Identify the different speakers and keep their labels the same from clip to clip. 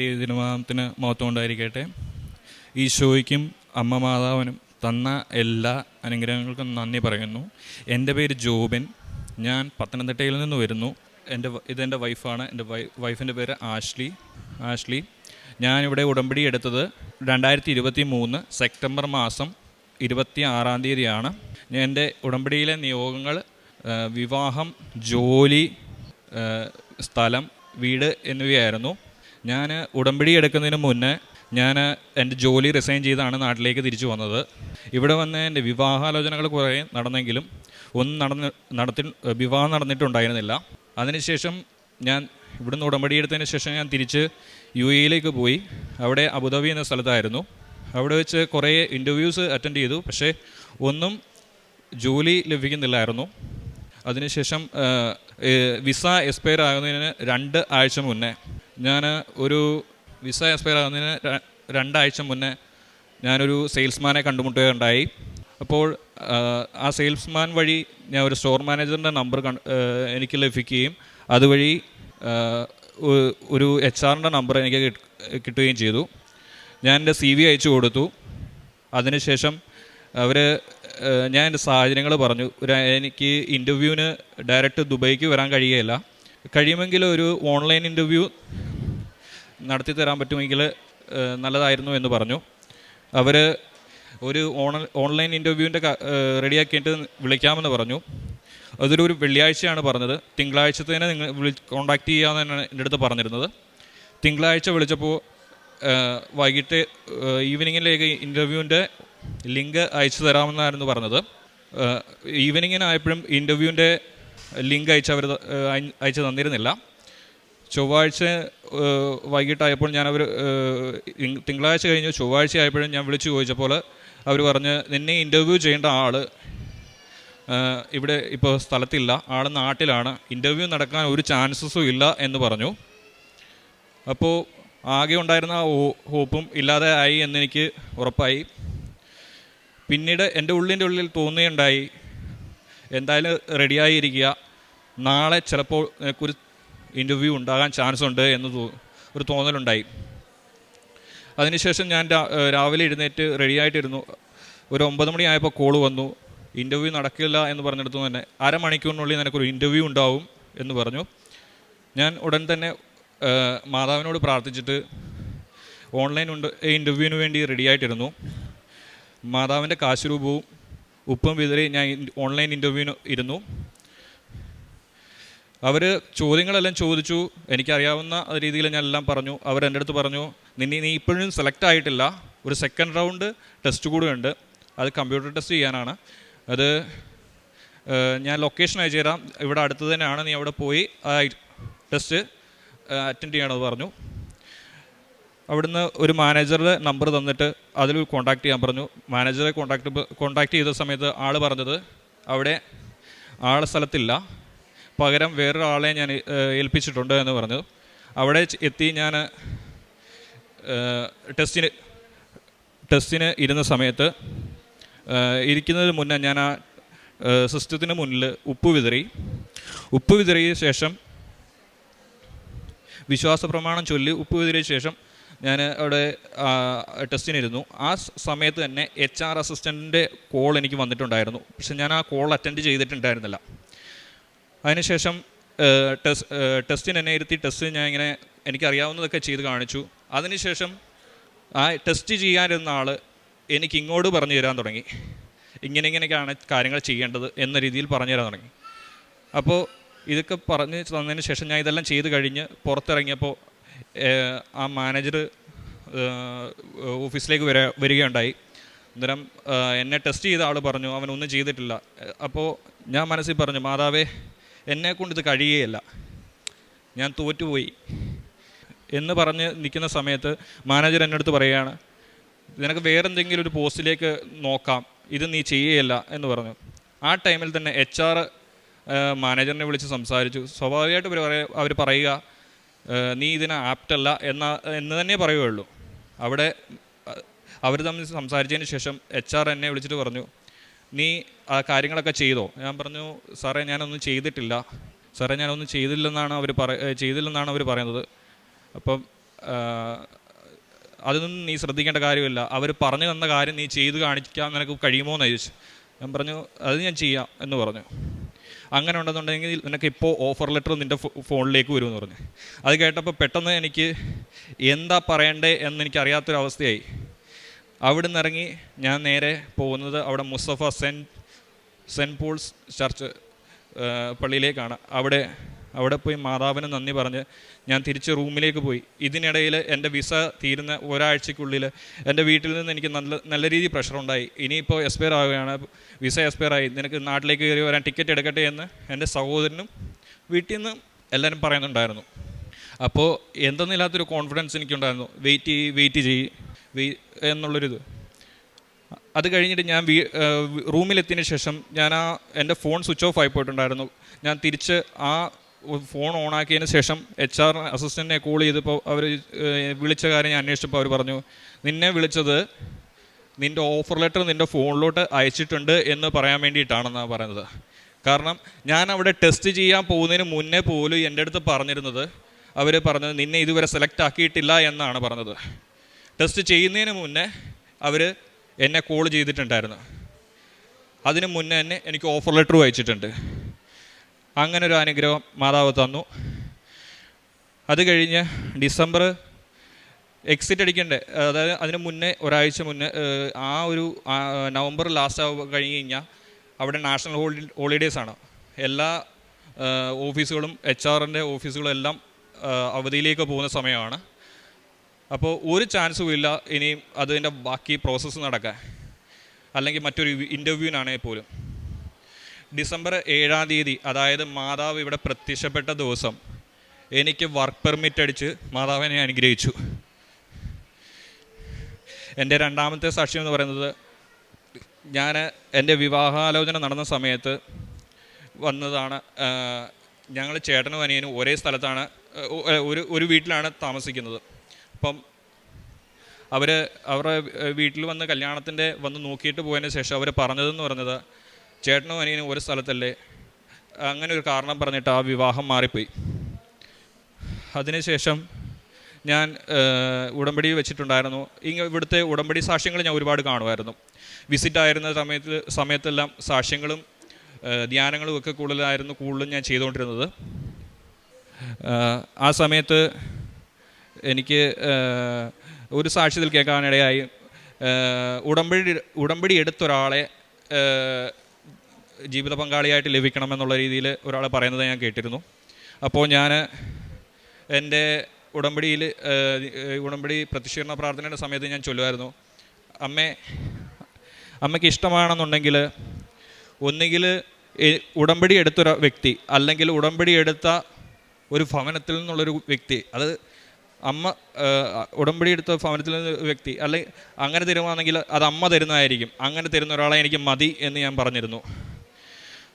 Speaker 1: ദൈവതിരുമാനത്തിന് മഹത്വം ഉണ്ടായിരിക്കട്ടെ. ഈശോയ്ക്കും അമ്മ മാതാവിനും തന്ന എല്ലാ അനുഗ്രഹങ്ങൾക്കും നന്ദി പറയുന്നു. എന്റെ പേര് ജോബിൻ. ഞാൻ പത്തനംതിട്ടയിൽ നിന്ന് വരുന്നു. എന്റെ ഇതെന്റെ വൈഫാണ്. എന്റെ വൈ വൈഫിന്റെ പേര് ആഷ്ലി. ആഷ്ലി. ഞാനിവിടെ ഉടമ്പടി എടുത്തത് രണ്ടായിരത്തി ഇരുപത്തി മൂന്ന് സെപ്റ്റംബർ മാസം ഇരുപത്തി ആറാം തീയതിയാണ് എന്റെ ഉടമ്പടിയിലെ നിയോഗങ്ങൾ വിവാഹം ജോലി സ്ഥലം വീട് എന്നിവയായിരുന്നു. ഞാൻ ഉടമ്പടി എടുക്കുന്നതിന് മുന്നേ ഞാൻ എന്റെ ജോലി റിസൈൻ ചെയ്താണ് നാട്ടിലേക്ക് തിരിച്ചു വന്നത്. ഇവിടെ വന്ന് എന്റെ വിവാഹാലോചനകൾ കുറേ നടന്നെങ്കിലും ഒന്നും നടന്ന് നടത്തി വിവാഹം നടന്നിട്ടുണ്ടായിരുന്നില്ല. അതിനുശേഷം ഞാൻ ഇവിടുന്ന് ഉടമ്പടി എടുത്തതിന് ശേഷം ഞാൻ തിരിച്ച് യു എയിലേക്ക് പോയി. അവിടെ അബുദാബി എന്ന സ്ഥലത്തായിരുന്നു. അവിടെ വെച്ച് കുറേ ഇന്റർവ്യൂസ് അറ്റൻഡ് ചെയ്തു. പക്ഷേ ഒന്നും ജോലി ലഭിക്കുന്നില്ലായിരുന്നു. അതിനുശേഷം വിസ എക്സ്പയർ ആകുന്നതിന് രണ്ട് ആഴ്ച മുന്നേ ഞാൻ ഒരു വിസ എക്സ്പയർ ആകുന്നതിന് രണ്ടാഴ്ച മുന്നേ ഞാനൊരു സെയിൽസ്മാനെ കണ്ടുമുട്ടുകയുണ്ടായി. അപ്പോൾ ആ, സെയിൽസ്മാൻ വഴി ഞാൻ ഒരു സ്റ്റോർ മാനേജറിന്റെ നമ്പർ എനിക്ക് ലഭിക്കുകയും അതുവഴി ഒരു എച്ച് ആറിന്റെ നമ്പർ എനിക്ക് കിട്ടുകയും ചെയ്തു. ഞാൻ എന്റെ സി വി അയച്ചു കൊടുത്തു. അതിനുശേഷം അവർ ഞാൻ എന്റെ സാഹചര്യങ്ങൾ പറഞ്ഞു. ഒരു എനിക്ക് ഇന്റർവ്യൂവിന് ഡയറക്റ്റ് ദുബൈക്ക് വരാൻ കഴിയുകയില്ല. കഴിയുമെങ്കിൽ ഒരു ഓൺലൈൻ ഇന്റർവ്യൂ നടത്തി തരാൻ പറ്റുമെങ്കിൽ നല്ലതായിരുന്നു എന്ന് പറഞ്ഞു. അവർ ഒരു ഓൺ ഓൺലൈൻ ഇന്റർവ്യൂവിന്റെ റെഡിയാക്കിയിട്ട് വിളിക്കാമെന്ന് പറഞ്ഞു. അതൊരു ഒരു വെള്ളിയാഴ്ചയാണ് പറഞ്ഞത്. തിങ്കളാഴ്ചത്തേനെ നിങ്ങൾ വിളി കോൺടാക്റ്റ് ചെയ്യാമെന്നാണ് എന്റെ അടുത്ത് പറഞ്ഞിരുന്നത്. തിങ്കളാഴ്ച വിളിച്ചപ്പോൾ വൈകിട്ട് ഈവനിങ്ങിലേക്ക് ഇന്റർവ്യൂവിന്റെ ലിങ്ക് അയച്ചു തരാമെന്നായിരുന്നു പറഞ്ഞത്. ഈവനിങ്ങിനായപ്പോഴും ഇന്റർവ്യൂവിന്റെ ലിങ്ക് അയച്ച് അവർ അയച്ചു തന്നിരുന്നില്ല. ചൊവ്വാഴ്ച വൈകിട്ടായപ്പോൾ ഞാൻ അവർ തിങ്കളാഴ്ച കഴിഞ്ഞ്. ചൊവ്വാഴ്ച ആയപ്പോഴും ഞാൻ വിളിച്ചു ചോദിച്ചപ്പോൾ അവർ പറഞ്ഞ് നിന്നെ ഇന്റർവ്യൂ ചെയ്യേണ്ട ആൾ ഇവിടെ ഇപ്പോൾ സ്ഥലത്തില്ല. ആൾ നാട്ടിലാണ്. ഇന്റർവ്യൂ നടക്കാൻ ഒരു ചാൻസസും ഇല്ല എന്ന് പറഞ്ഞു. അപ്പോൾ ആകെ ഉണ്ടായിരുന്ന ഹോപ്പും ഇല്ലാതെ ആയി എന്നെനിക്ക് ഉറപ്പായി. പിന്നീട് എന്റെ ഉള്ളിന്റെ ഉള്ളിൽ തോന്നുകയുണ്ടായി എന്തായാലും റെഡിയായിരിക്കുക. നാളെ ചിലപ്പോൾ ഒരു ഇന്റർവ്യൂ ഉണ്ടാകാൻ ചാൻസ് ഉണ്ട് എന്ന് തോ- ഒരു തോന്നലുണ്ടായി. അതിനുശേഷം ഞാൻ രാവിലെ എഴുന്നേറ്റ് റെഡിയായിട്ടിരുന്നു. ഒരു ഒമ്പത് മണിയായപ്പോൾ കോൾ വന്നു. ഇന്റർവ്യൂ നടക്കില്ല എന്ന് പറഞ്ഞെടുത്തു തന്നെ അരമണിക്കൂറിനുള്ളിൽ നിനക്കൊരു ഇന്റർവ്യൂ ഉണ്ടാവും എന്ന് പറഞ്ഞു. ഞാൻ ഉടൻ തന്നെ മാതാവിനോട് പ്രാർത്ഥിച്ചിട്ട് ഓൺലൈൻ ഉണ്ട് ഇന്റർവ്യൂവിന് വേണ്ടി റെഡിയായിട്ടിരുന്നു മാതാവിന്റെ കാശുരൂപവും ഉപ്പും വിതറി ഞാൻ ഓൺലൈൻ ഇന്റർവ്യൂവിന് ഇരുന്നു. അവർ ചോദ്യങ്ങളെല്ലാം ചോദിച്ചു. എനിക്കറിയാവുന്ന രീതിയിൽ ഞാൻ എല്ലാം പറഞ്ഞു. അവർ എന്റെ അടുത്ത് പറഞ്ഞു നിന്നെ നീ ഇപ്പോഴും സെലക്ട് ആയിട്ടില്ല. ഒരു സെക്കൻഡ് റൗണ്ട് ടെസ്റ്റ് കൂടെ ഉണ്ട്. അത് കമ്പ്യൂട്ടർ ടെസ്റ്റ് ചെയ്യാനാണ്. അത് ഞാൻ ലൊക്കേഷൻ അയച്ചു തരാം. ഇവിടെ അടുത്ത് തന്നെയാണ്. നീ അവിടെ പോയി ടെസ്റ്റ് അറ്റൻഡ് ചെയ്യണമെന്ന് പറഞ്ഞു. അവിടുന്ന് ഒരു മാനേജറുടെ നമ്പർ തന്നിട്ട് അതിൽ കോൺടാക്ട് ചെയ്യാൻ പറഞ്ഞു. മാനേജറെ കോൺടാക്ട് കോൺടാക്ട് ചെയ്ത സമയത്ത് ആൾ പറഞ്ഞത് അവിടെ ആളെ സ്ഥലത്തില്ല. പകരം വേറൊരാളെ ഞാൻ ഏൽപ്പിച്ചിട്ടുണ്ട് എന്ന് പറഞ്ഞു. അവിടെ എത്തി ഞാൻ ടെസ്റ്റിന് ടെസ്റ്റിന് ഇരുന്ന സമയത്ത് ഇരിക്കുന്നതിന് മുന്നേ ഞാൻ ആ സിസ്റ്റത്തിന് മുന്നിൽ ഉപ്പ് വിതറി. ഉപ്പ് വിതറിയ ശേഷം വിശ്വാസ പ്രമാണം ചൊല്ലി ഉപ്പ് വിതറിയ ശേഷം ഞാൻ അവിടെ ടെസ്റ്റിനിരുന്നു. ആ സമയത്ത് തന്നെ എച്ച് ആർ അസിസ്റ്റന്റിന്റെ കോൾ എനിക്ക് വന്നിട്ടുണ്ടായിരുന്നു. പക്ഷെ ഞാൻ ആ കോൾ അറ്റൻഡ് ചെയ്തിട്ടുണ്ടായിരുന്നില്ല. അതിനുശേഷം ടെസ്റ്റ് ടെസ്റ്റിന് എന്നെ ഇരുത്തി ടെസ്റ്റ് ഞാൻ ഇങ്ങനെ എനിക്കറിയാവുന്നതൊക്കെ ചെയ്ത് കാണിച്ചു. അതിനുശേഷം ആ ടെസ്റ്റ് ചെയ്യാനിരുന്ന ആൾ എനിക്ക് ഇങ്ങോട്ട് പറഞ്ഞു തരാൻ തുടങ്ങി. ഇങ്ങനെ ഇങ്ങനെയൊക്കെയാണ് കാര്യങ്ങൾ ചെയ്യേണ്ടത് എന്ന രീതിയിൽ പറഞ്ഞു തരാൻ തുടങ്ങി. അപ്പോൾ ഇതൊക്കെ പറഞ്ഞ് തന്നതിന് ശേഷം ഞാൻ ഇതെല്ലാം ചെയ്ത് കഴിഞ്ഞ് പുറത്തിറങ്ങിയപ്പോൾ ആ മാനേജർ ഓഫീസിലേക്ക് വര വരികയുണ്ടായി. അന്നേരം എന്നെ ടെസ്റ്റ് ചെയ്ത ആൾ പറഞ്ഞു അവൻ ഒന്നും ചെയ്തിട്ടില്ല. അപ്പോൾ ഞാൻ മനസ്സിൽ പറഞ്ഞു മാതാവേ എന്നെ കൊണ്ട് ഇത് കഴിയുകയില്ല. ഞാൻ തോറ്റുപോയി. എന്ന് പറഞ്ഞ് നിൽക്കുന്ന സമയത്ത് മാനേജർ എന്റെ അടുത്ത് പറയുകയാണ് നിനക്ക് വേറെന്തെങ്കിലും ഒരു പോസ്റ്റിലേക്ക് നോക്കാം. ഇത് നീ ചെയ്യുകയില്ല. എന്ന് പറഞ്ഞു. ആ ടൈമിൽ തന്നെ എച്ച് ആർ മാനേജറിനെ വിളിച്ച് സംസാരിച്ചു. സ്വാഭാവികമായിട്ട് അവർ അവർ പറയുക നീ ഇതിന് ആപ്റ്റല്ല എന്ന എന്ന് തന്നെ പറയുകയുള്ളൂ. അവിടെ അവർ തമ്മിൽ സംസാരിച്ചതിന് ശേഷം എച്ച് ആർ എന്നെ വിളിച്ചിട്ട് പറഞ്ഞു നീ ആ കാര്യങ്ങളൊക്കെ ചെയ്തോ? ഞാൻ പറഞ്ഞു സാറേ ഞാനൊന്നും ചെയ്തിട്ടില്ല. സാറേ ഞാനൊന്നും ചെയ്തില്ലെന്നാണ് അവർ പറ ചെയ്തില്ലെന്നാണ് അവർ പറയുന്നത്. അപ്പം അതൊന്നും നീ ശ്രദ്ധിക്കേണ്ട കാര്യമില്ല. അവർ പറഞ്ഞു തന്ന കാര്യം നീ ചെയ്ത് കാണിക്കാൻ നിനക്ക് കഴിയുമോ എന്ന് ചോദിച്ചു. ഞാൻ പറഞ്ഞു അത് ഞാൻ ചെയ്യാം എന്ന് പറഞ്ഞു. അങ്ങനെ ഉണ്ടെന്നുണ്ടെങ്കിൽ നിനക്ക് ഇപ്പോൾ ഓഫർ ലെറ്റർ നിന്റെ ഫോണിലേക്ക് വരുമെന്ന് പറഞ്ഞു. അത് കേട്ടപ്പോൾ പെട്ടെന്ന് എനിക്ക് എന്താ പറയണ്ടേ എന്ന് എനിക്ക് അറിയാത്തൊരവസ്ഥയായി. അവിടെ ഇറങ്ങി ഞാൻ നേരെ പോകുന്നത് അവിടെ Mustafa saint saint Paul's church പള്ളിയിലേക്കാണ്. അവിടെ അവിടെ പോയി മാതാവിന് നന്ദി പറഞ്ഞ് ഞാൻ തിരിച്ച് റൂമിലേക്ക് പോയി. ഇതിനിടയിൽ എന്റെ വിസ തീരുന്ന ഒരാഴ്ചക്കുള്ളിൽ എന്റെ വീട്ടിൽ നിന്ന് എനിക്ക് നല്ല നല്ല രീതിയിൽ പ്രഷർ ഉണ്ടായി. ഇനിയിപ്പോൾ എക്സ്പയർ ആവുകയാണ്. വിസ എക്സ്പയർ ആയി. നിനക്ക് നാട്ടിലേക്ക് കയറി വരാൻ ടിക്കറ്റ് എടുക്കട്ടെ എന്ന് എന്റെ സഹോദരനും വീട്ടിൽ നിന്ന് എല്ലാവരും പറയുന്നുണ്ടായിരുന്നു. അപ്പോൾ എന്തെന്നില്ലാത്തൊരു കോൺഫിഡൻസ് എനിക്കുണ്ടായിരുന്നു. വെയിറ്റ് ചെയ്യ് വെയിറ്റ് ചെയ്യ് വെയ് എന്നുള്ളൊരിത്. അത് കഴിഞ്ഞിട്ട് ഞാൻ വീ റൂമിലെത്തിയതിന് ശേഷം ഞാൻ ആ എന്റെ ഫോൺ സ്വിച്ച് ഓഫ് ആയി പോയിട്ടുണ്ടായിരുന്നു. ഞാൻ തിരിച്ച് ആ ഫോൺ ഓണാക്കിയതിന് ശേഷം എച്ച് ആർ അസിസ്റ്റന്റിനെ കോൾ ചെയ്തപ്പോൾ അവർ വിളിച്ച കാര്യം ഞാൻ അന്വേഷിച്ചപ്പോൾ അവർ പറഞ്ഞു നിന്നെ വിളിച്ചത് നിന്റെ ഓഫർ ലെറ്റർ നിന്റെ ഫോണിലോട്ട് അയച്ചിട്ടുണ്ട് എന്ന് പറയാൻ വേണ്ടിയിട്ടാണെന്നാണ് പറയുന്നത്. കാരണം ഞാൻ അവിടെ ടെസ്റ്റ് ചെയ്യാൻ പോകുന്നതിന് മുന്നേ പോലും എന്റെ അടുത്ത് പറഞ്ഞിരുന്നത് അവർ പറഞ്ഞത് നിന്നെ ഇതുവരെ സെലക്ട് ആക്കിയിട്ടില്ല എന്നാണ് പറഞ്ഞത്. ടെസ്റ്റ് ചെയ്യുന്നതിന് മുന്നേ അവർ എന്നെ കോൾ ചെയ്തിട്ടുണ്ടായിരുന്നു. അതിന് മുന്നേ തന്നെ എനിക്ക് ഓഫർ ലെറ്റർ അയച്ചിട്ടുണ്ട്. അങ്ങനെ ഒരു അനുഗ്രഹം മാതാവ് തന്നു. അത് കഴിഞ്ഞ് ഡിസംബർ എക്സിറ്റ് അടിക്കണ്ടേ. അതായത് അതിന് മുന്നേ ഒരാഴ്ച മുന്നേ ആ ഒരു നവംബർ ലാസ്റ്റ് ആവുക കഴിഞ്ഞ് കഴിഞ്ഞാൽ അവിടെ നാഷണൽ ഹോളി ഹോളിഡേയ്സ് ആണ്. എല്ലാ ഓഫീസുകളും എച്ച് ആറിന്റെ ഓഫീസുകളും എല്ലാം അവധിയിലേക്ക് പോകുന്ന സമയമാണ്. അപ്പോൾ ഒരു ചാൻസും ഇല്ല ഇനിയും അതിന്റെ ബാക്കി പ്രോസസ്സ് നടക്കാൻ. അല്ലെങ്കിൽ മറ്റൊരു ഇന്റർവ്യൂവിനാണെങ്കിൽ പോലും. ഡിസംബർ ഏഴാം തീയതി അതായത് മാതാവ് ഇവിടെ പ്രത്യക്ഷപ്പെട്ട ദിവസം എനിക്ക് വർക്ക് പെർമിറ്റ് അടിച്ച് മാതാവിനെ അനുഗ്രഹിച്ചു. എന്റെ രണ്ടാമത്തെ സാക്ഷ്യം എന്ന് പറയുന്നത് ഞാൻ എന്റെ വിവാഹാലോചന നടന്ന സമയത്ത് വന്നതാണ് ഞങ്ങൾ ചേട്ടനും അനിയനും ഒരേ സ്ഥലത്താണ് ഒരു ഒരു വീട്ടിലാണ് താമസിക്കുന്നത്. അപ്പം അവർ അവരുടെ വീട്ടിൽ വന്ന് കല്യാണത്തിന്റെ വന്ന് നോക്കിയിട്ട് പോയതിന് ശേഷം അവർ പറഞ്ഞതെന്ന് പറഞ്ഞത് ചേട്ടനും അനിയനും ഒരു സ്ഥലത്തല്ലേ? അങ്ങനെ ഒരു കാരണം പറഞ്ഞിട്ട് ആ വിവാഹം മാറിപ്പോയി. അതിനുശേഷം ഞാൻ ഉടമ്പടി വെച്ചിട്ടുണ്ടായിരുന്നു. ഇങ്ങ ഇവിടുത്തെ ഉടമ്പടി സാക്ഷ്യങ്ങൾ ഞാൻ ഒരുപാട് കാണുമായിരുന്നു. വിസിറ്റ് ആയിരുന്ന സമയത്ത് സമയത്തെല്ലാം സാക്ഷ്യങ്ങളും ധ്യാനങ്ങളും ഒക്കെ കൂടുതലായിരുന്നു കൂടുതലും ഞാൻ ചെയ്തുകൊണ്ടിരുന്നത്. ആ സമയത്ത് എനിക്ക് ഒരു സാക്ഷ്യത്തിൽ കേൾക്കാനിടയായി. ഉടമ്പടി ഉടമ്പടി എടുത്തൊരാളെ ജീവിത പങ്കാളിയായിട്ട് ലഭിക്കണമെന്നുള്ള രീതിയിൽ ഒരാൾ പറയുന്നത് ഞാൻ കേട്ടിരുന്നു. അപ്പോൾ ഞാൻ എന്റെ ഉടമ്പടിയിൽ ഉടമ്പടി പ്രതിഷേധ പ്രാർത്ഥനയുടെ സമയത്ത് ഞാൻ ചൊല്ലുമായിരുന്നു. അമ്മേ അമ്മയ്ക്ക് ഇഷ്ടമാണെന്നുണ്ടെങ്കിൽ ഒന്നുകിൽ ഉടമ്പടി എടുത്തൊരു വ്യക്തി അല്ലെങ്കിൽ ഉടമ്പടി എടുത്ത ഒരു ഭവനത്തിൽ നിന്നുള്ളൊരു വ്യക്തി അത് അമ്മ ഉടമ്പടി എടുത്ത ഭവനത്തിൽ നിന്ന് വ്യക്തി അല്ലെങ്കിൽ അങ്ങനെ തരുവാണെങ്കിൽ അത് അമ്മ തരുന്നതായിരിക്കും. അങ്ങനെ തരുന്ന ഒരാളെ എനിക്ക് മതി എന്ന് ഞാൻ പറഞ്ഞിരുന്നു.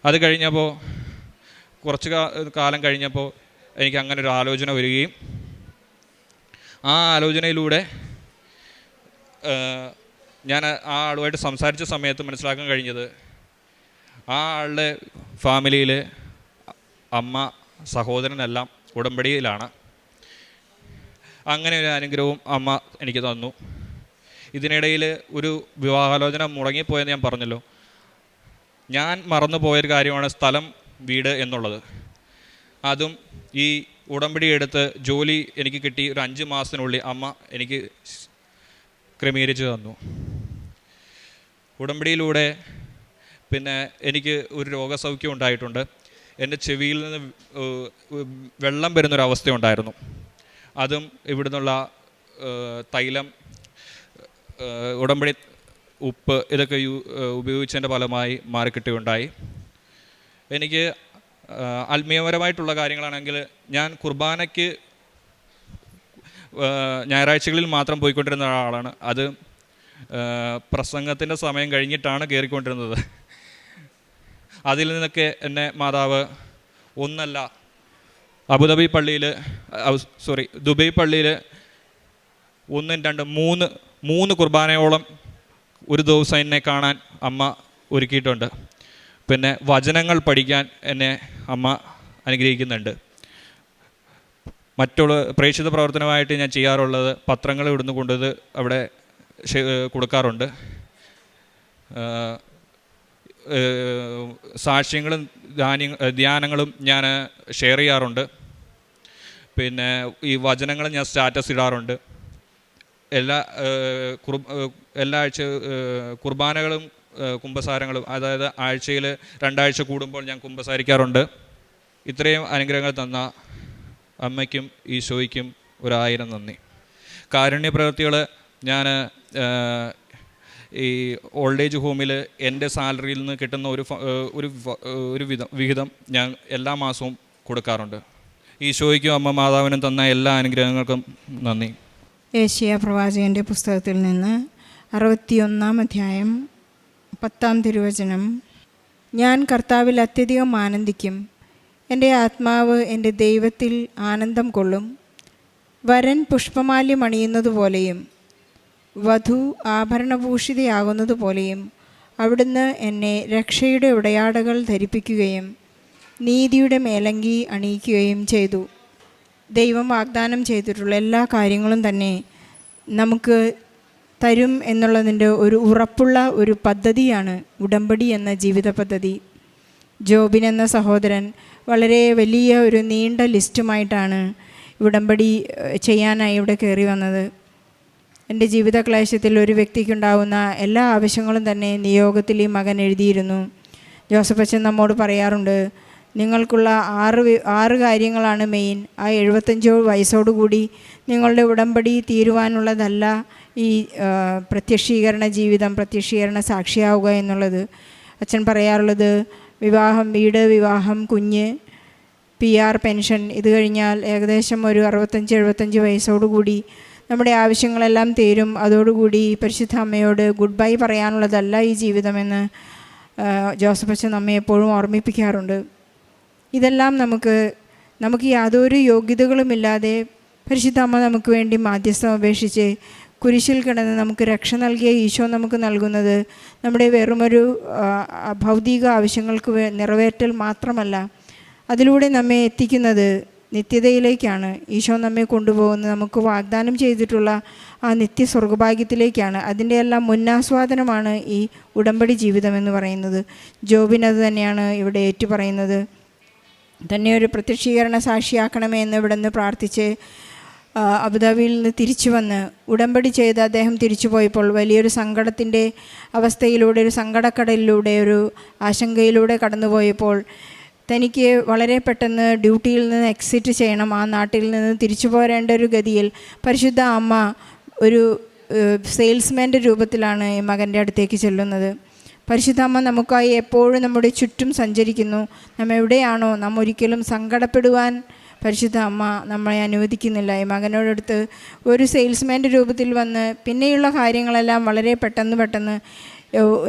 Speaker 1: അത് കഴിഞ്ഞപ്പോൾ കുറച്ച് കാലം കഴിഞ്ഞപ്പോൾ എനിക്ക് അങ്ങനെ ഒരു ആലോചന വരികയും ആ ആലോചനയിലൂടെ ഞാൻ ആ ആളുമായിട്ട് സംസാരിച്ച സമയത്ത് മനസ്സിലാക്കാൻ കഴിഞ്ഞത് ആ ആളുടെ ഫാമിലിയിൽ അമ്മ സഹോദരനെല്ലാം ഉടമ്പടിയിലാണ്. അങ്ങനെ ഒരു അനുഗ്രഹവും അമ്മ എനിക്ക് തന്നു. ഇതിനിടയിൽ ഒരു വിവാഹാലോചന മുടങ്ങിപ്പോയെന്ന് ഞാൻ പറഞ്ഞല്ലോ. ഞാൻ മറന്നു പോയൊരു കാര്യമാണ് സ്ഥലം വീട് എന്നുള്ളത്. അതും ഈ ഉടമ്പടി എടുത്ത് ജോലി എനിക്ക് കിട്ടി ഒരു അഞ്ച് മാസത്തിനുള്ളിൽ അമ്മ എനിക്ക് ക്രമീകരിച്ച് തന്നു. ഉടമ്പടിയിലൂടെ പിന്നെ എനിക്ക് ഒരു രോഗസൗഖ്യം ഉണ്ടായിട്ടുണ്ട്. എന്റെ ചെവിയിൽ നിന്ന് വെള്ളം വരുന്നൊരവസ്ഥയുണ്ടായിരുന്നു അതും ഇവിടുന്നുള്ള തൈലം ഉടമ്പടി ഉപ്പ് ഇതൊക്കെ യൂ ഉപയോഗിച്ചതിന്റെ ഫലമായി മാറിക്കിട്ടുകയുണ്ടായി. എനിക്ക് ആത്മീയപരമായിട്ടുള്ള കാര്യങ്ങളാണെങ്കിൽ ഞാൻ കുർബാനയ്ക്ക് ഞായറാഴ്ചകളിൽ മാത്രം പോയിക്കൊണ്ടിരുന്ന ഒരാളാണ്. അത് പ്രസംഗത്തിന്റെ സമയം കഴിഞ്ഞിട്ടാണ് കയറിക്കൊണ്ടിരുന്നത്. അതിൽ നിന്നൊക്കെ എന്നെ മാതാവ് ഒന്നല്ല അബുദാബി പള്ളിയിൽ സോറി ദുബൈ പള്ളിയിൽ ഒന്നും രണ്ട് മൂന്ന് മൂന്ന് കുർബാനയോളം ഒരു ദിവസം എന്നെ കാണാൻ അമ്മ ഒരുക്കിയിട്ടുണ്ട്. പിന്നെ വചനങ്ങൾ പഠിക്കാൻ എന്നെ അമ്മ അനുഗ്രഹിക്കുന്നുണ്ട്. മറ്റുള്ള പ്രേക്ഷിത പ്രവർത്തനമായിട്ട് ഞാൻ ചെയ്യാറുള്ളത് പത്രങ്ങൾ ഇവിടുന്ന് കൊണ്ടത് അവിടെ കൊടുക്കാറുണ്ട്. സാക്ഷ്യങ്ങളും ധാന്യ ധ്യാനങ്ങളും ഞാൻ ഷെയർ ചെയ്യാറുണ്ട്. പിന്നെ ഈ വചനങ്ങൾ ഞാൻ സ്റ്റാറ്റസ് ഇടാറുണ്ട്. എല്ലാ എല്ലാ ആഴ്ച കുർബാനകളും കുംഭസാരങ്ങളും അതായത് ആഴ്ചയിൽ രണ്ടാഴ്ച കൂടുമ്പോൾ ഞാൻ കുമ്പസാരിക്കാറുണ്ട് ഇത്രയും അനുഗ്രഹങ്ങൾ തന്ന അമ്മയ്ക്കും ഈശോയ്ക്കും ഒരായിരം നന്ദി. കാരുണ്യ പ്രവൃത്തികൾ ഞാൻ ഈ ഓൾഡ് ഏജ് ഹോമിൽ എന്റെ സാലറിയിൽ നിന്ന് കിട്ടുന്ന ഒരു ഒരു ഒരു വിധം വിഹിതം ഞാൻ എല്ലാ മാസവും കൊടുക്കാറുണ്ട്. ഈശോയ്ക്കും അമ്മ മാതാവിനും തന്ന എല്ലാ അനുഗ്രഹങ്ങൾക്കും നന്ദി.
Speaker 2: ഏഷ്യ പ്രവാചകന്റെ പുസ്തകത്തിൽ നിന്ന് അറുപത്തിയൊന്നാം അധ്യായം പത്താം തിരുവചനം. ഞാൻ കർത്താവിൽ അത്യധികം ആനന്ദിക്കും. എന്റെ ആത്മാവ് എന്റെ ദൈവത്തിൽ ആനന്ദം കൊള്ളും. വരൻ പുഷ്പമാല്യം അണിയുന്നതുപോലെയും വധു ആഭരണഭൂഷിതയാകുന്നതുപോലെയും അവിടുന്ന് എന്നെ രക്ഷയുടെ ഉടയാടകൾ ധരിപ്പിക്കുകയും നീതിയുടെ മേലങ്കി അണിയിക്കുകയും ചെയ്തു. ദൈവം വാഗ്ദാനം ചെയ്തിട്ടുള്ള എല്ലാ കാര്യങ്ങളും തന്നെ നമുക്ക് തരും എന്നുള്ളതിന്റെ ഒരു ഉറപ്പുള്ള ഒരു പദ്ധതിയാണ് ഉടമ്പടി എന്ന ജീവിത പദ്ധതി. ജോബിൻ എന്ന സഹോദരൻ വളരെ വലിയ ഒരു നീണ്ട ലിസ്റ്റുമായിട്ടാണ് ഉടമ്പടി ചെയ്യാനായി ഇവിടെ കയറി വന്നത്. എന്റെ ജീവിത ക്ലേശത്തിൽ ഒരു വ്യക്തിക്കുണ്ടാവുന്ന എല്ലാ ആവശ്യങ്ങളും തന്നെ നിയോഗത്തിൽ ഈ മകൻ എഴുതിയിരുന്നു. ജോസഫ് അച്ഛൻ നമ്മോട് പറയാറുണ്ട് നിങ്ങൾക്കുള്ള ആറ് ആറ് കാര്യങ്ങളാണ് മെയിൻ ആ എഴുപത്തഞ്ചോ വയസ്സോടുകൂടി നിങ്ങളുടെ ഉടമ്പടി തീരുവാനുള്ളതല്ല ഈ പ്രത്യക്ഷീകരണ ജീവിതം പ്രത്യക്ഷീകരണ സാക്ഷിയാവുക എന്നുള്ളത്. അച്ഛൻ പറയാറുള്ളത് വിവാഹം വീട് വിവാഹം കുഞ്ഞ് പി ആർ പെൻഷൻ. ഇത് കഴിഞ്ഞാൽ ഏകദേശം ഒരു അറുപത്തഞ്ച് എഴുപത്തഞ്ച് വയസ്സോടുകൂടി നമ്മുടെ ആവശ്യങ്ങളെല്ലാം തീരും. അതോടുകൂടി പരിശുദ്ധ അമ്മയോട് ഗുഡ് ബൈ പറയാനുള്ളതല്ല ഈ ജീവിതമെന്ന് ജോസഫ് അച്ഛൻ നമ്മെ എപ്പോഴും ഓർമ്മിപ്പിക്കാറുണ്ട്. ഇതെല്ലാം നമുക്ക് നമുക്ക് യാതൊരു യോഗ്യതകളുമില്ലാതെ പരിശുദ്ധ അമ്മ നമുക്ക് വേണ്ടി മാധ്യസ്ഥം അപേക്ഷിച്ച് കുരിശിൽ കിടന്ന് നമുക്ക് രക്ഷ നൽകിയ ഈശോ നമുക്ക് നൽകുന്നത് നമ്മുടെ വെറുമൊരു ഭൗതിക ആവശ്യങ്ങൾക്ക് നിറവേറ്റൽ മാത്രമല്ല. അതിലൂടെ നമ്മെ എത്തിക്കുന്നത് നിത്യതയിലേക്കാണ്. ഈശോ നമ്മെ കൊണ്ടുപോകുന്നത് നമുക്ക് വാഗ്ദാനം ചെയ്തിട്ടുള്ള ആ നിത്യ സ്വർഗഭാഗ്യത്തിലേക്കാണ് അതിന്റെ എല്ലാം മുന്നാസ്വാദനമാണ് ഈ ഉടമ്പടി ജീവിതം എന്ന് പറയുന്നത്. ജോബിനത് തന്നെയാണ് ഇവിടെ ഏറ്റു പറയുന്നത് തന്നെ ഒരു പ്രത്യക്ഷീകരണ സാക്ഷിയാക്കണമേ എന്ന് ഇവിടെ നിന്ന് പ്രാർത്ഥിച്ച് അബുദാബിയിൽ നിന്ന് തിരിച്ചു വന്ന് ഉടമ്പടി ചെയ്ത് അദ്ദേഹം തിരിച്ചു പോയപ്പോൾ വലിയൊരു സങ്കടത്തിന്റെ അവസ്ഥയിലൂടെ ഒരു സങ്കടക്കടലിലൂടെ ഒരു ആശങ്കയിലൂടെ കടന്നുപോയപ്പോൾ തനിക്ക് വളരെ പെട്ടെന്ന് ഡ്യൂട്ടിയിൽ നിന്ന് എക്സിറ്റ് ചെയ്യണം ആ നാട്ടിൽ നിന്ന് തിരിച്ചു പോരേണ്ട ഒരു ഗതിയിൽ പരിശുദ്ധ അമ്മ ഒരു സെയിൽസ്മാന്റെ രൂപത്തിലാണ് ഈ മകന്റെ അടുത്തേക്ക് ചെല്ലുന്നത്. പരിശുദ്ധാമ്മ നമുക്കായി എപ്പോഴും നമ്മുടെ ചുറ്റും സഞ്ചരിക്കുന്നു. നാം എവിടെയാണോ നാം ഒരിക്കലും സങ്കടപ്പെടുവാൻ പരിശുദ്ധ അമ്മ നമ്മളെ അനുവദിക്കുന്നില്ല. ഈ മകനോടടുത്ത് ഒരു സെയിൽസ്മാന്റെ രൂപത്തിൽ വന്ന് പിന്നെയുള്ള കാര്യങ്ങളെല്ലാം വളരെ പെട്ടെന്ന് പെട്ടെന്ന്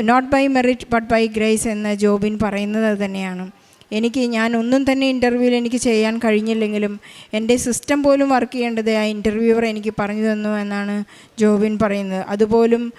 Speaker 2: not by merit but by grace എന്ന് ജോബിൻ പറയുന്നത് തന്നെയാണ്. എനിക്ക് ഞാൻ ഒന്നും തന്നെ ഇന്റർവ്യൂവിൽ എനിക്ക് ചെയ്യാൻ കഴിഞ്ഞില്ലെങ്കിലും എന്റെ സിസ്റ്റം പോലും വർക്ക് ചെയ്യേണ്ടത് ആ ഇന്റർവ്യൂവർ എനിക്ക് പറഞ്ഞു തന്നു എന്നാണ് ജോബിൻ പറയുന്നത്. അതുപോലും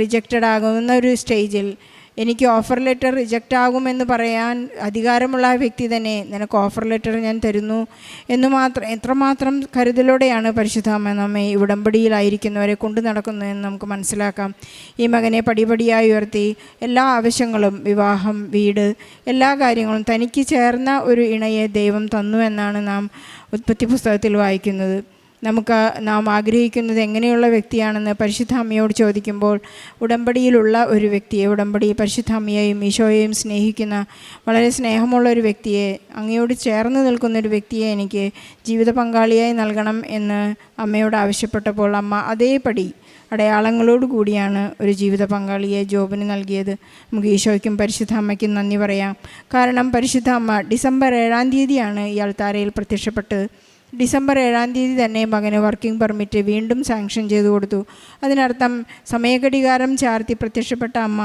Speaker 2: റിജക്റ്റഡ് ആകുന്ന ഒരു സ്റ്റേജിൽ എനിക്ക് ഓഫർ ലെറ്റർ റിജക്റ്റ് ആകുമെന്ന് പറയാൻ അധികാരമുള്ള വ്യക്തി തന്നെ നിനക്ക് ഓഫർ ലെറ്റർ ഞാൻ തരുന്നു എന്ന് മാത്രം എത്രമാത്രം കരുതലോടെയാണ് പരിശുദ്ധാമ നമ്മെ ഉടമ്പടിയിലായിരിക്കുന്നവരെ കൊണ്ടു നടക്കുന്നതെന്ന് നമുക്ക് മനസ്സിലാക്കാം. ഈ മകനെ പടിപടിയായി ഉയർത്തി എല്ലാ ആവശ്യങ്ങളും വിവാഹം വീട് എല്ലാ കാര്യങ്ങളും തനിക്ക് ചേർന്ന ഒരു ഇണയെ ദൈവം തന്നു എന്നാണ് നാം ഉത്പത്തി പുസ്തകത്തിൽ വായിക്കുന്നത്. നമുക്ക് നാം ആഗ്രഹിക്കുന്നത് എങ്ങനെയുള്ള വ്യക്തിയാണെന്ന് പരിശുദ്ധ അമ്മയോട് ചോദിക്കുമ്പോൾ ഉടമ്പടിയിലുള്ള ഒരു വ്യക്തിയെ ഉടമ്പടി പരിശുദ്ധ അമ്മയെയും ഈശോയെയും സ്നേഹിക്കുന്ന വളരെ സ്നേഹമുള്ള ഒരു വ്യക്തിയെ അങ്ങയോട് ചേർന്ന് നിൽക്കുന്ന ഒരു വ്യക്തിയെ എനിക്ക് ജീവിത പങ്കാളിയായി നൽകണം എന്ന് അമ്മയോട് ആവശ്യപ്പെട്ടപ്പോൾ അമ്മ അതേപടി അടയാളങ്ങളോട് കൂടിയാണ് ഒരു ജീവിത പങ്കാളിയെ ജോബിന് നൽകിയത്. നമുക്ക് ഈശോയ്ക്കും പരിശുദ്ധ അമ്മയ്ക്കും നന്ദി പറയാം. കാരണം പരിശുദ്ധ അമ്മ ഡിസംബർ ഏഴാം തീയതിയാണ് ഈ താരയിൽ പ്രത്യക്ഷപ്പെട്ടത് ഡിസംബർ ഏഴാം തീയതി തന്നെ മകന് വർക്കിംഗ് പെർമിറ്റ് വീണ്ടും സാങ്ഷൻ ചെയ്തു കൊടുത്തു. അതിനർത്ഥം സമയഘടികാരം ചാർത്തി പ്രത്യക്ഷപ്പെട്ട അമ്മ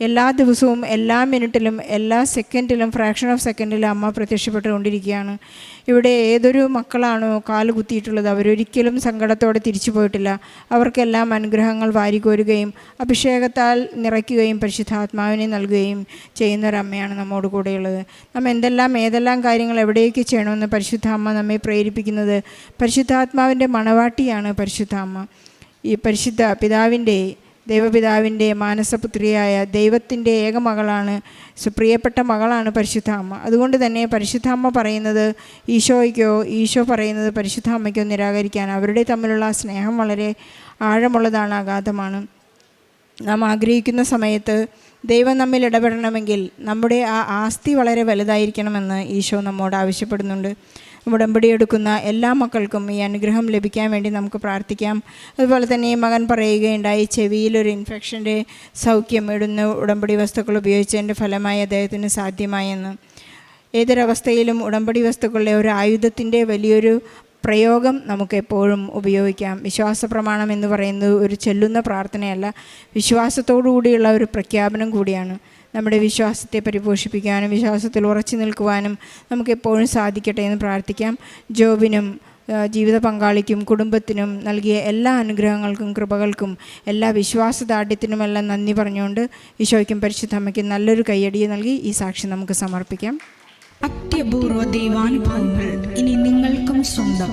Speaker 2: എല്ലാ ദിവസവും എല്ലാ മിനിറ്റിലും എല്ലാ സെക്കൻഡിലും ഫ്രാക്ഷൻ ഓഫ് സെക്കൻഡിലും അമ്മ പ്രത്യക്ഷപ്പെട്ടുകൊണ്ടിരിക്കുകയാണ്. ഇവിടെ ഏതൊരു മക്കളാണോ കാൽ കുത്തിയിട്ടുള്ളത് അവരൊരിക്കലും സങ്കടത്തോടെ തിരിച്ചു പോയിട്ടില്ല. അവർക്കെല്ലാം അനുഗ്രഹങ്ങൾ വാരിക്കോരുകയും അഭിഷേകത്താൽ നിറയ്ക്കുകയും പരിശുദ്ധാത്മാവിനെ നൽകുകയും ചെയ്യുന്ന ഒരമ്മയാണ് നമ്മോട് കൂടെയുള്ളത്. നാം എന്തെല്ലാം ഏതെല്ലാം കാര്യങ്ങൾ എവിടേക്ക് ചെയ്യണമെന്ന് പരിശുദ്ധ അമ്മ നമ്മെ പ്രേരിപ്പിക്കുന്നത്? പരിശുദ്ധാത്മാവിന്റെ മണവാട്ടിയാണ് പരിശുദ്ധ അമ്മ ഈ പരിശുദ്ധ പിതാവിന്റെ ദൈവപിതാവിന്റെ മാനസപുത്രിയായ ദൈവത്തിന്റെ ഏകമകളാണ് സുപ്രിയപ്പെട്ട മകളാണ് പരിശുദ്ധ അമ്മ അതുകൊണ്ട് തന്നെ പരിശുദ്ധ അമ്മ പറയുന്നത് ഈശോയ്ക്കോ ഈശോ പറയുന്നത് പരിശുദ്ധ അമ്മയ്ക്കോ നിരാകരിക്കാൻ. അവരുടെ തമ്മിലുള്ള സ്നേഹം വളരെ ആഴമുള്ളതാണ് അഗാധമാണ്. നാം ആഗ്രഹിക്കുന്ന സമയത്ത് ദൈവം നമ്മിൽ ഇടപെടണമെങ്കിൽ നമ്മുടെ ആ ആസ്തി വളരെ വലുതായിരിക്കണമെന്ന് ഈശോ നമ്മോട് ആവശ്യപ്പെടുന്നുണ്ട്. ഉടമ്പടി എടുക്കുന്ന എല്ലാ മക്കൾക്കും ഈ അനുഗ്രഹം ലഭിക്കാൻ വേണ്ടി നമുക്ക് പ്രാർത്ഥിക്കാം. അതുപോലെ തന്നെ ഈ മകൻ പറയുകയുണ്ടായി ചെവിയിലൊരു ഇൻഫെക്ഷന്റെ സൗഖ്യം ഇടുന്ന ഉടമ്പടി വസ്തുക്കൾ ഉപയോഗിച്ചതിന്റെ ഫലമായി അദ്ദേഹത്തിന് സാധ്യമായെന്ന്. ഏതൊരവസ്ഥയിലും ഉടമ്പടി വസ്തുക്കളുടെ ഒരു ആയുധത്തിന്റെ വലിയൊരു പ്രയോഗം നമുക്ക് എപ്പോഴും ഉപയോഗിക്കാം. വിശ്വാസ പ്രമാണം എന്ന് പറയുന്നത് ഒരു ചെല്ലുന്ന പ്രാർത്ഥനയല്ല. വിശ്വാസത്തോടു കൂടിയുള്ള ഒരു പ്രഖ്യാപനം കൂടിയാണ്. നമ്മുടെ വിശ്വാസത്തെ പരിപോഷിപ്പിക്കാനും വിശ്വാസത്തിൽ ഉറച്ചു നിൽക്കുവാനും നമുക്ക് എപ്പോഴും സാധിക്കട്ടെ എന്ന് പ്രാർത്ഥിക്കാം. ജോബിനും ജീവിത പങ്കാളിക്കും കുടുംബത്തിനും നൽകിയ എല്ലാ അനുഗ്രഹങ്ങൾക്കും കൃപകൾക്കും എല്ലാ വിശ്വാസദാർഢ്യത്തിനുമെല്ലാം നന്ദി പറഞ്ഞുകൊണ്ട് ഈശോയ്ക്കും പരിശുദ്ധ അമ്മയ്ക്ക് നല്ലൊരു കൈയടി നൽകി ഈ സാക്ഷി നമുക്ക് സമർപ്പിക്കാം.
Speaker 3: അത്യപൂർവ ദൈവാനുഭവങ്ങൾ ഇനി നിങ്ങൾക്കും സ്വന്തം.